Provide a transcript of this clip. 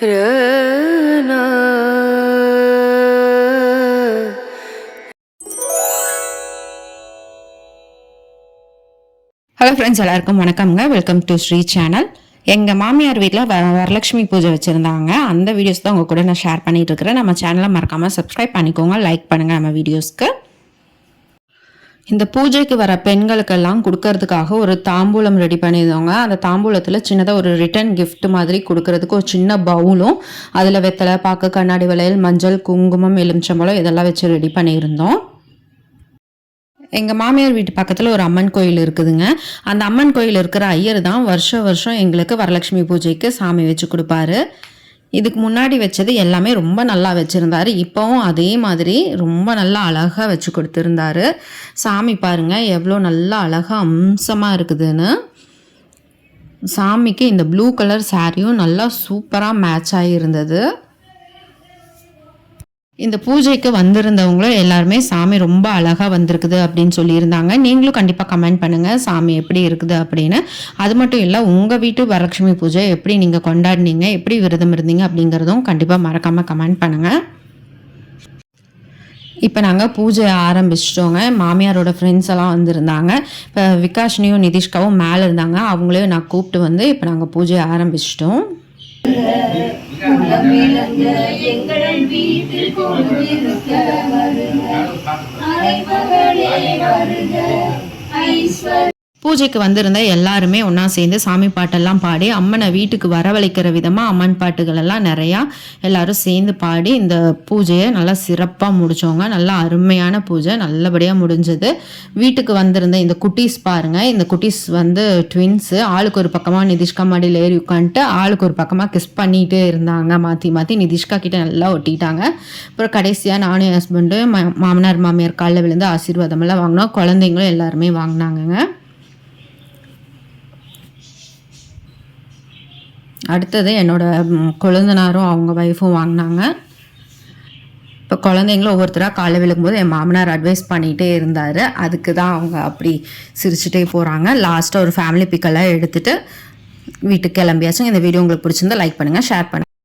Hello friends எல்லாருக்கும் வணக்கம்ங்க. Welcome to Sri channel எங்கள் மாமியார் வீட்டில் வ வரலட்சுமி பூஜை வச்சுருந்தாங்க. அந்த வீடியோஸ் தான் உங்கள் கூட நான் ஷேர் பண்ணிட்டு இருக்கிறேன். நம்ம சேனலை மறக்காமல் சப்ஸ்கிரைப் பண்ணிக்கோங்க. லைக் பண்ணுங்கள் நம்ம வீடியோஸ்க்கு இந்த பூஜைக்கு வர பெண்களுக்கெல்லாம் கொடுக்கறதுக்காக ஒரு தாம்பூலம் ரெடி பண்ணியிருந்தவங்க. அந்த தாம்பூலத்தில் சின்னதாக ஒரு ரிட்டர்ன் கிஃப்ட் மாதிரி கொடுக்கறதுக்கு ஒரு சின்ன பவுலும் அதில் வெத்தலை பாக்கு கண்ணாடி வளையல் மஞ்சள் குங்குமம் எலுமிச்சம்பழம் இதெல்லாம் வச்சு ரெடி பண்ணியிருந்தோம். எங்கள் மாமியார் வீட்டு பக்கத்தில் ஒரு அம்மன் கோயில் இருக்குதுங்க. அந்த அம்மன் கோயில் இருக்கிற ஐயர் தான் வருஷம் வருஷம் எங்களுக்கு வரலட்சுமி பூஜைக்கு சாமி வச்சு கொடுப்பாரு. இதுக்கு முன்னாடி வச்சது எல்லாமே ரொம்ப நல்லா வச்சுருந்தாரு. இப்போவும் அதே மாதிரி ரொம்ப நல்லா அழகாக வச்சு கொடுத்துருந்தாரு. சாமி பாருங்கள் எவ்வளோ நல்லா அழகாக அம்சமாக இருக்குதுன்னு. சாமிக்கு இந்த ப்ளூ கலர் சாரியும் நல்லா சூப்பராக மேட்ச் ஆகியிருந்தது இந்த பூஜைக்கு வந்திருந்தவங்களும் எல்லாருமே சாமி ரொம்ப அழகாக வந்திருக்குது அப்படின்னு சொல்லியிருந்தாங்க. நீங்களும் கண்டிப்பாக கமெண்ட் பண்ணுங்கள் சாமி எப்படி இருக்குது அப்படின்னு. அது மட்டும் இல்லை உங்கள் வீட்டு வரலட்சுமி பூஜை எப்படி நீங்கள் கொண்டாடினீங்க எப்படி விரதம் இருந்தீங்க அப்படிங்கிறதும் கண்டிப்பாக மறக்காமல் கமெண்ட் பண்ணுங்கள் இப்போ நாங்கள் பூஜை ஆரம்பிச்சிட்டோங்க. மாமியாரோட ஃப்ரெண்ட்ஸ் எல்லாம் வந்திருந்தாங்க. இப்போ விகாஷினியும் நிதிஷ்காவும் மேலே இருந்தாங்க. அவங்களையும் நான் கூப்பிட்டு வந்து இப்போ நாங்கள் பூஜையை ஆரம்பிச்சிட்டோம். எங்கள் வீட்டில் கொண்டிருக்க வருக அனைவர்களே வருக. பூஜைக்கு வந்திருந்த எல்லாருமே ஒன்றா சேர்ந்து சாமி பாட்டெல்லாம் பாடி அம்மனை வீட்டுக்கு வரவழைக்கிற விதமாக அம்மன் பாட்டுகள் எல்லாம் நிறையா எல்லாரும் சேர்ந்து பாடி இந்த பூஜையை நல்லா சிறப்பாக முடித்தவங்க நல்லா அருமையான பூஜை நல்லபடியாக முடிஞ்சது. வீட்டுக்கு வந்திருந்த இந்த குட்டீஸ் பாருங்கள் இந்த குட்டீஸ் வந்து ட்வின்ஸு ஆளுக்கு ஒரு பக்கமாக நிதிஷ்கா மாடியில் ஏறி உட்காந்துட்டு ஆளுக்கு ஒரு பக்கமாக கிஸ் பண்ணிகிட்டே இருந்தாங்க. மாற்றி மாற்றி நிதிஷ்கா கிட்டே நல்லா ஒட்டிட்டாங்க. அப்புறம் கடைசியாக நானும் என் ஹஸ்பண்டு மாமனார் மாமியார் காலில் விழுந்து ஆசீர்வாதமெல்லாம் வாங்கினோம். குழந்தைங்களும் எல்லாருமே வாங்கினாங்கங்க. அடுத்தது என்னோட குழந்தனாரும் கொழுந்தனாரும் அவங்க ஒய்ஃபும் வாங்கினாங்க. இப்போ குழந்தைங்களும் ஒவ்வொருத்தராக காலை விழுக்கும்போது என் மாமனார் அட்வைஸ் பண்ணிகிட்டே இருந்தார். அதுக்கு தான் அவங்க அப்படி சிரிச்சுட்டே போகிறாங்க லாஸ்ட்டாக ஒரு ஃபேமிலி பிக்கெல்லாம் எடுத்துகிட்டு வீட்டுக்கு கிளம்பியாச்சும் இந்த வீடியோ உங்களுக்கு பிடிச்சிருந்தா லைக் பண்ணுங்கள் ஷேர் பண்ணுங்கள்